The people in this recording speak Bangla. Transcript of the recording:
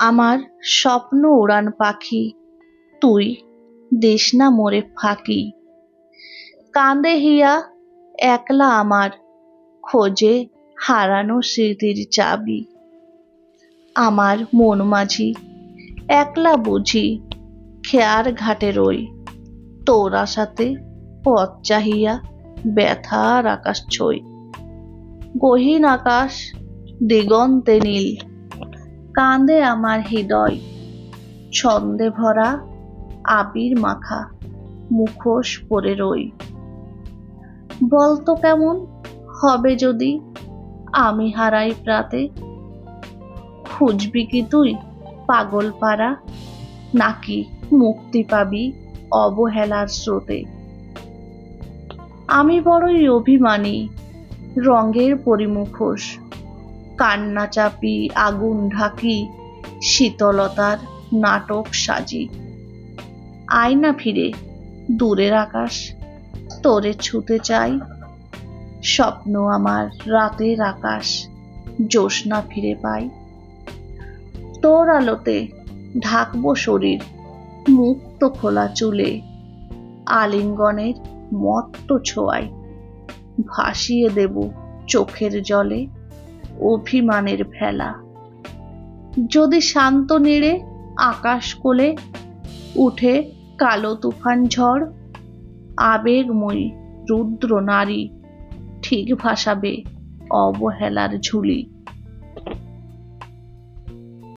আমার স্বপ্ন উড়ান পাখি, তুই দিস না মোরে ফাঁকি। কাঁদে হিয়া একলা আমার, খোঁজে হারানো স্মৃতির চাবি। আমার মন মাঝি একলা বুঝি, খেয়ার ঘাটে রই। তোর আশাতে পথ চাহিয়া ব্যথার আকাশ ছই। গহীন আকাশ দিগন্তে নীল। কাঁদে আমার হৃদয়। ছন্দে ভরা আবির মাখা মুখোশ পরে রই। বলতো কেমন হবে যদি আমি হারাই প্রাতে? খুঁজবি কি তুই পাগল পাড়া? নাকি মুক্তি পাবি অবহেলার স্রোতে? আমি বড়ই অভিমানী, রঙের পরিমুখোশ। কান্না চাপি আগুন ঢাকি, শীতলতার নাটক সাজি। আয়না ফিরে, দূরের আকাশ, তোরে ছুতে চাই। স্বপ্ন আমার রাতের আকাশ জ্যোৎস্না ফিরে পাই। তোর আলোতে ঢাকবো শরীর, মুক্ত খোলা চুলে, আলিঙ্গনের মত্ত ছোঁয়ায়। ভাসিয়ে দেব চোখের জলে অভিমানের ভেলা। যদি শান্ত নেড়ে আকাশ কোলে উঠে কালো তুফান ঝড় আবেগময়ী রুদ্র নারী ঠিক ভাসাবে অবহেলার ঝুলি।